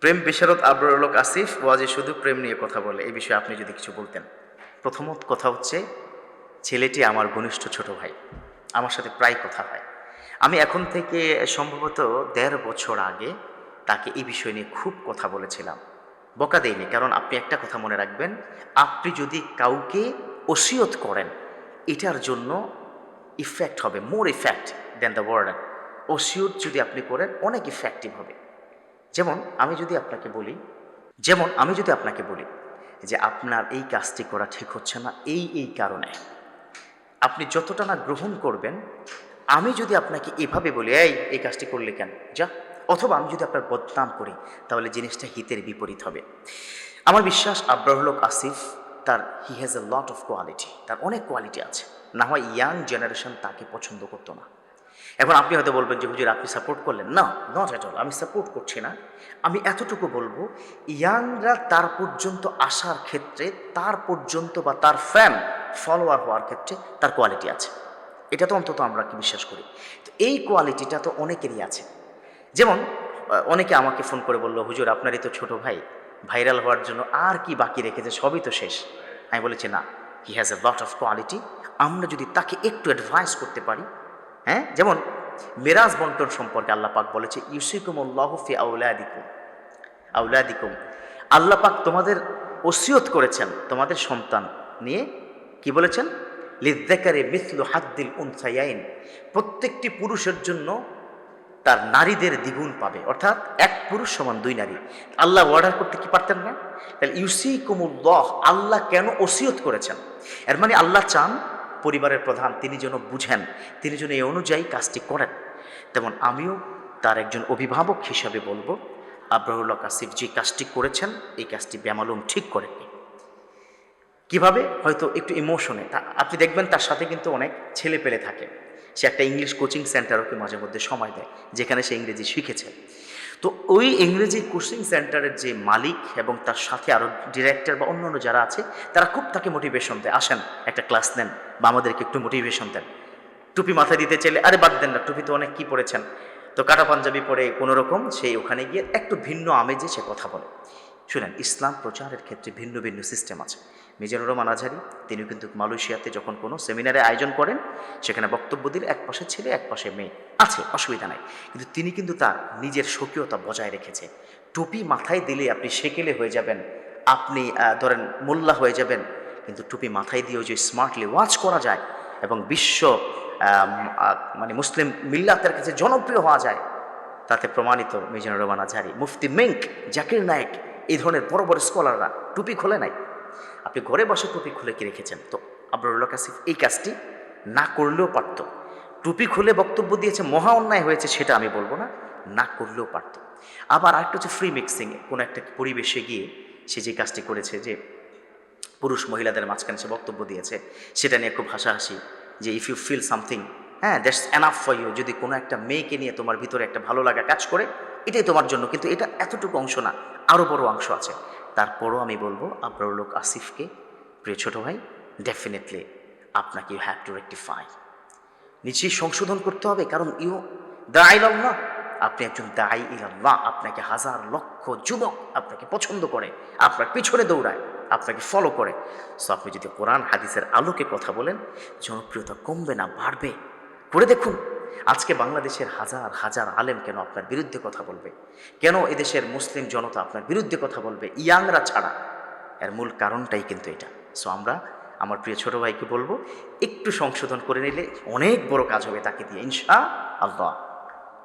প্রেম বিশারদ আবরুলক আসিফ ওয়াজে শুধু প্রেম নিয়ে কথা বলে, এই বিষয়ে আপনি যদি কিছু বলতেন। প্রথমত কথা হচ্ছে, ছেলেটি আমার ঘনিষ্ঠ ছোট ভাই। আমার সাথে প্রায় কথা হয়। আমি এখন থেকে সম্ভবত দেড় বছর আগে তাকে এই বিষয় নিয়ে খুব কথা বলেছিলাম। বকা দেয়নি কারণ আপনি একটা কথা মনে রাখবেন, আপনি যদি কাউকে ওসিয়ত করেন, এটার জন্য ইফেক্ট হবে more effect than the word ওসিয়ত যদি আপনি করেন, অনেক ইফেক্টিভ হবে। যেমন আমি যদি আপনাকে বলি, যেমন আমি যদি আপনাকে বলি যে আপনার এই কাজটি করা ঠিক হচ্ছে না, এই এই কারণে। আপনি যতটা না গ্রহণ করবেন, আমি যদি আপনাকে এভাবে বলি, এই এই কাজটি করলে কেন? যা, অথবা আমি যদি আপনার বদনাম করি, তাহলে জিনিসটা হিতের বিপরীত হবে। আমার বিশ্বাস আব্রাহুলক আসিফ, তার he has a lot of quality তার অনেক কোয়ালিটি আছে। না হয় ইয়াং জেনারেশন তাকে পছন্দ করতো না। এখন আপনি হয়তো বলবেন যে, হুজুর, আপনি সাপোর্ট করলেন। না নট এট অল আমি সাপোর্ট করছি না। আমি এতটুকু বলব, ইয়াংরা তার পর্যন্ত আসার ক্ষেত্রে, তার পর্যন্ত বা তার ফ্যান ফলোয়ার হওয়ার ক্ষেত্রে তার কোয়ালিটি আছে। এটা তো অন্তত আমরা কি বিশ্বাস করি? তো এই কোয়ালিটিটা তো অনেকেরই আছে। যেমন অনেকে আমাকে ফোন করে বলল, হুজুর, আপনারই তো ছোট ভাই। ভাইরাল হওয়ার জন্য আর কি বাকি রেখেছে? সবই তো শেষ। আমি বলেছি, না he has a lot of quality আমরা যদি তাকে একটু অ্যাডভাইস করতে পারি হ্যাঁ? যেমন মেরাজ বন্টন সম্পর্কে আল্লাহ পাক বলেছে, ইউসিকুমুল্লাহ ফি আউলাদিকুম আউলাদিকুম আল্লাহ পাক তোমাদের ওসিয়ত করেছেন তোমাদের সন্তান নিয়ে, কি বলেছেন? লিদ্দাকারে মিথলু হাদ্দিল উনসাইয়াইন। প্রত্যেকটি পুরুষের জন্য তার নারীদের দ্বিগুণ পাবে। অর্থাৎ এক পুরুষ সমান দুই নারী। আল্লাহ অর্ডার করতে কি পারতেন না? তাহলে ইউসি কুমুল্লাহ আল্লাহ কেন ওসিয়ত করেছেন? এর মানে আল্লাহ চান পরিবারের প্রধান, তিনি যেন বুঝেন, তিনি যেন এই অনুযায়ী কাজটি করেন। তেমন আমিও তার একজন অভিভাবক হিসাবে বলব আব্রাহুল্লাহ কাসিফ যে কাজটি করেছেন, এই কাজটি ব্যামালুম ঠিক করেননি কীভাবে? হয়তো একটু ইমোশনে আপনি দেখবেন তার সাথে কিন্তু অনেক ছেলে পেলে থাকে। সে একটা ইংলিশ কোচিং সেন্টারকে মাঝে মধ্যে সময় দেয়, যেখানে সে ইংরেজি শিখেছে। তো ওই ইংরেজি কোচিং সেন্টারের যে মালিক এবং তার সাথে আরও ডিরেক্টর বা অন্য অন্য যারা আছে, তারা খুব তাকে মোটিভেশন দেয়। আসেন, একটা ক্লাস নেন বা আমাদেরকে একটু মোটিভেশন দেন। টুপি মাথায় দিতে চাইলে, আরে বাদ দেন না, টুপি তো অনেক কী পড়েছেন। তো কাটা পাঞ্জাবি পরে কোনোরকম সেই ওখানে গিয়ে একটু ভিন্ন আমেজে সে কথা বলে। শুনেন, ইসলাম প্রচারের ক্ষেত্রে ভিন্ন ভিন্ন সিস্টেম আছে। মিজানুর রহমান আজহারি তিনি কিন্তু মালয়েশিয়াতে যখন কোনো সেমিনারে আয়োজন করেন, সেখানে বক্তব্য দিলে এক পাশে ছেলে, এক পাশে মেয়ে। আছে, অসুবিধা নাই। কিন্তু তিনি কিন্তু তার নিজের স্বকীয়তা বজায় রেখেছে। টুপি মাথায় দিলে আপনি সেকেলে হয়ে যাবেন, আপনি ধরেন মোল্লা হয়ে যাবেন, কিন্তু টুপি মাথায় দিয়েও যে স্মার্টলি ওয়াচ করা যায় এবং বিশ্ব মানে মুসলিম মিল্লাতের কাছে জনপ্রিয় হওয়া যায়, তাতে প্রমাণিত মিজানুর রহমান আজহারি, মুফতি মেঙ্ক জাকির নায়েক এই ধরনের বড় বড় স্কলাররা টুপি খোলে নাই। আপনি ঘরে বসে টুপি খুলে কি রেখেছেন? তো আবরুল্লাহ কাসিফ, এই কাজটি না করলেও পারত। টুপি খুলে বক্তব্য দিয়েছে, মহা অন্যায় হয়েছে সেটা আমি বলব না না করলেও পারত। আবার আরেকটা হচ্ছে ফ্রি মিক্সিং কোনো একটা পরিবেশে গিয়ে সে যে কাজটি করেছে যে পুরুষ মহিলাদের মাঝখানে সে বক্তব্য দিয়েছে, সেটা নিয়ে খুব হাসাহাসি যে ইফ ইউ ফিল সামথিং হ্যাঁ দ্যাটস এনাফ ফর ইউ যদি কোনো একটা মেয়েকে নিয়ে তোমার ভিতরে একটা ভালো লাগা কাজ করে এটাই তোমার জন্য, কিন্তু এটা এতটুকু অংশ না আরও বড় অংশ আছে। তারপরও আমি বলব আবরুল্লোক আসিফকে, প্রিয় ছোটো ভাই ডেফিনেটলি আপনাকে ইউ হ্যাভ টু রেক্টিফাই নিজেই সংশোধন করতে হবে, কারণ ইউ দায় না আপনি একজন দায়ী ইলাল্লাহ আপনাকে হাজার লক্ষ যুবক আপনাকে পছন্দ করে, আপনার পিছনে দৌড়ায়, আপনাকে ফলো করে। সো আপনি যদি কোরআন, হাদিসের আলোকে কথা বলেন, জনপ্রিয়তা কমবে না, বাড়বে। করে দেখুন। আজকে বাংলাদেশের হাজার হাজার আলেম কেন আপনার বিরুদ্ধে কথা বলবে? কেন এদেশের মুসলিম জনতা আপনার বিরুদ্ধে কথা বলবে? ইয়াংরা ছাড়া। এর মূল কারণটাই কিন্তু এটা। সো আমরা আমার প্রিয় ছোট ভাইকে বলব, একটু সংশোধন করে নিলে অনেক বড় কাজ হবে তাকে দিয়ে, ইনশা আল্লাহ।